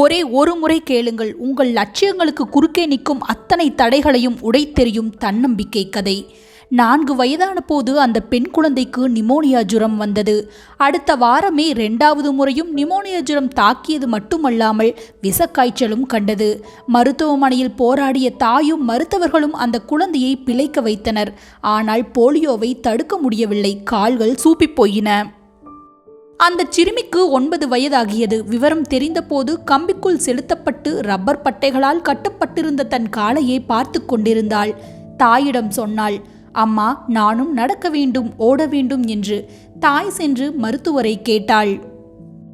ஒரே ஒரு முறை கேளுங்கள். உங்கள் லட்சியங்களுக்கு குறுக்கே நிற்கும் அத்தனை தடைகளையும் உடைத்தெறியும் தன்னம்பிக்கை கதை. நான்கு வயதான போது அந்த பெண் குழந்தைக்கு நிமோனியா ஜுரம் வந்தது. அடுத்த வாரமே ரெண்டாவது முறையும் நிமோனியா ஜுரம் தாக்கியது மட்டுமல்லாமல் விஷக்காய்ச்சலும் கண்டது. மருத்துவமனையில் போராடிய தாயும் மருத்துவர்களும் அந்த குழந்தையை பிழைக்க வைத்தனர். ஆனால் போலியோவை தடுக்க முடியவில்லை. கால்கள் சூப்பிப் போயின. அந்த சிறுமிக்கு ஒன்பது வயதாகியது. விவரம் தெரிந்தபோது கம்பிக்குள் செலுத்தப்பட்டு ரப்பர் பட்டைகளால் கட்டப்பட்டிருந்த தன் காலையை பார்த்து கொண்டிருந்தாள். தாயிடம் சொன்னாள் அம்மா நானும் நடக்க வேண்டும் ஓட வேண்டும் என்று. தாய் சென்று மருத்துவரை கேட்டாள்.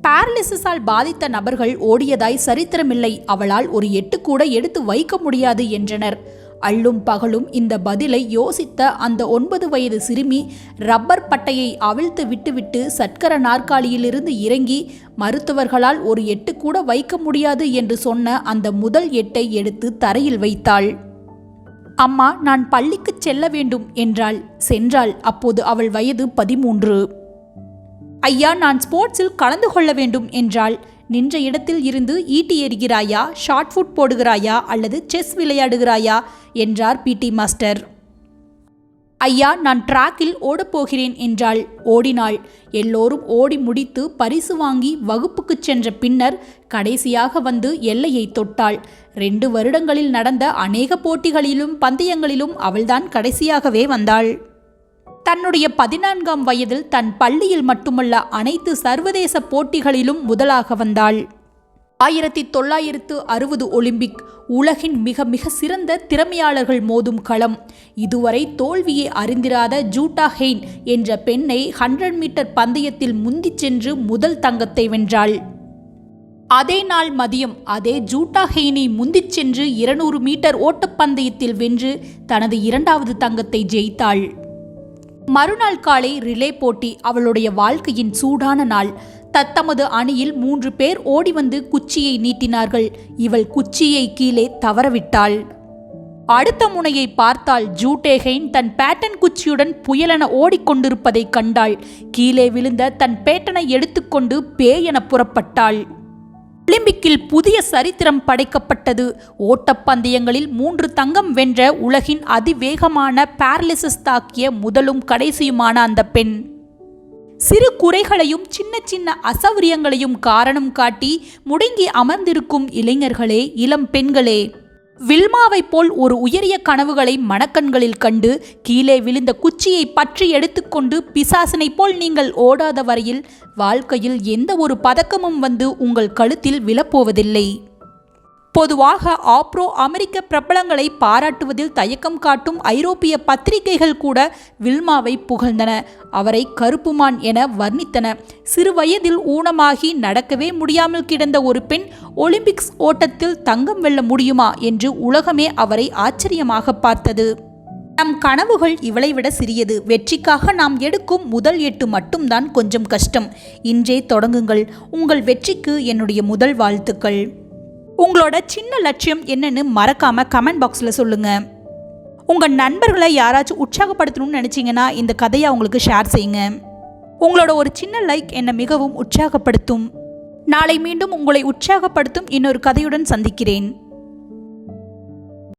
பாரலிசிஸால் பாதித்த நபர்கள் ஓடியதாய் சரித்திரமில்லை. அவளால் ஒரு எட்டு கூட எடுத்து வைக்க முடியாது என்றனர். அள்ளும் பகலும் இந்த பதிலை யோசித்த அந்த ஒன்பது வயது சிறுமி ரப்பர் பட்டையை அவிழ்த்து விட்டுவிட்டு சட்கர நாற்காலியிலிருந்து இறங்கி மருத்துவர்களால் ஒரு எட்டு கூட வைக்க முடியாது என்று சொன்ன அந்த முதல் எட்டை எடுத்து தரையில் வைத்தாள். அம்மா நான் பள்ளிக்கு செல்ல வேண்டும் என்றாள். சென்றாள். அப்போது அவள் வயது பதிமூன்று. ஐயா நான் ஸ்போர்ட்ஸில் கலந்து கொள்ள வேண்டும் என்றாள். நின்ற இடத்தில் இருந்து ஈட்டி எறிகிறாயா? Short food போடுகிறாயா? அல்லது செஸ் விளையாடுகிறாயா? என்றார் பிடி மாஸ்டர். ஐயா நான் டிராக்கில் ஓடப்போகிறேன் என்றாள். ஓடினாள். எல்லோரும் ஓடி முடித்து பரிசு வாங்கி வகுப்புக்குச் சென்ற பின்னர் கடைசியாக வந்து எல்லையை தொட்டாள். ரெண்டு வருடங்களில் நடந்த அநேக போட்டிகளிலும் பந்தயங்களிலும் அவள்தான் கடைசியாகவே வந்தாள். தன்னுடைய பதினான்காம் வயதில் தன் பள்ளியில் மட்டுமல்ல அனைத்து சர்வதேச போட்டிகளிலும் முதலாக வந்தாள். ஆயிரத்தி தொள்ளாயிரத்து அறுபது ஒலிம்பிக் உலகின் மிக மிக சிறந்த திறமையாளர்கள் மோதும் களம். இதுவரை தோல்வியை அறிந்திராத ஜூட்டா ஹெயின் என்ற பெண்ணை ஹண்ட்ரட் மீட்டர் பந்தயத்தில் முந்திச் சென்று முதல் தங்கத்தை வென்றாள். அதே நாள் மதியம் அதே ஜூட்டா ஹெய்னை முந்திச் சென்று இருநூறு மீட்டர் ஓட்டப்பந்தயத்தில் வென்று தனது இரண்டாவது தங்கத்தை ஜெயித்தாள். மறுநாள் காலை ரிலே போட்டி அவளுடைய வாழ்க்கையின் சூடான நாள். தத்தமது அணியில் மூன்று பேர் ஓடி வந்து குச்சியை நீட்டினார்கள். இவள் குச்சியை கீழே தவறவிட்டாள். அடுத்த முனையை பார்த்தால் ஜூட்டேகைன் தன் பேட்டன் குச்சியுடன் புயலென ஓடிக்கொண்டிருப்பதைக் கண்டாள். கீழே விழுந்த தன் பேட்டனை எடுத்துக்கொண்டு பேயென புறப்பட்டாள். ஒலிம்பிக்கில் புதிய சரித்திரம் படைக்கப்பட்டது. ஓட்டப்பந்தயங்களில் மூன்று தங்கம் வென்ற உலகின் அதிவேகமான பேரலிசிஸ் தாக்கிய முதலும் கடைசியுமான அந்த பெண். சிறு குறைகளையும் சின்ன சின்ன அசௌரியங்களையும் காரணம் காட்டி முடங்கி அமர்ந்திருக்கும் இளைஞர்களே இளம் பெண்களே. வில்மாவைப் போல் ஒரு உயரிய கனவுகளை மனக்கண்களில் கண்டு கீழே விழுந்த குச்சியை பற்றி எடுத்துக்கொண்டு பிசாசனைப் போல் நீங்கள் ஓடாத வரையில் வாழ்க்கையில் எந்த ஒரு பதக்கமும் வந்து உங்கள் கழுத்தில் விழப்போவதில்லை. பொதுவாக ஆப்ரோ அமெரிக்க பிரபலங்களை பாராட்டுவதில் தயக்கம் காட்டும் ஐரோப்பிய பத்திரிகைகள் கூட வில்மாவை புகழ்ந்தன. அவரை கருப்புமான் என வர்ணித்தன. சிறு வயதில் ஊனமாகி நடக்கவே முடியாமல் கிடந்த ஒரு பெண் ஒலிம்பிக்ஸ் ஓட்டத்தில் தங்கம் வெல்ல முடியுமா என்று உலகமே அவரை ஆச்சரியமாக பார்த்தது. நம் கனவுகள் இவளை விட சிறியது. வெற்றிக்காக நாம் எடுக்கும் முதல் எட்டு மட்டும்தான் கொஞ்சம் கஷ்டம். இன்றே தொடங்குங்கள். உங்கள் வெற்றிக்கு என்னுடைய முதல் வாழ்த்துக்கள். உங்களோட சின்ன லட்சியம் என்னன்னு மறக்காம கமெண்ட் பாக்ஸில் சொல்லுங்க. உங்கள் நண்பர்களை யாராச்சும் உற்சாகப்படுத்தணும்னு நினச்சிங்கன்னா இந்த கதையை அவங்களுக்கு ஷேர் செய்யுங்க. உங்களோட ஒரு சின்ன லைக் என்னை மிகவும் உற்சாகப்படுத்தும். நாளை மீண்டும் உங்களை உற்சாகப்படுத்தும் இன்னொரு கதையுடன் சந்திக்கிறேன்.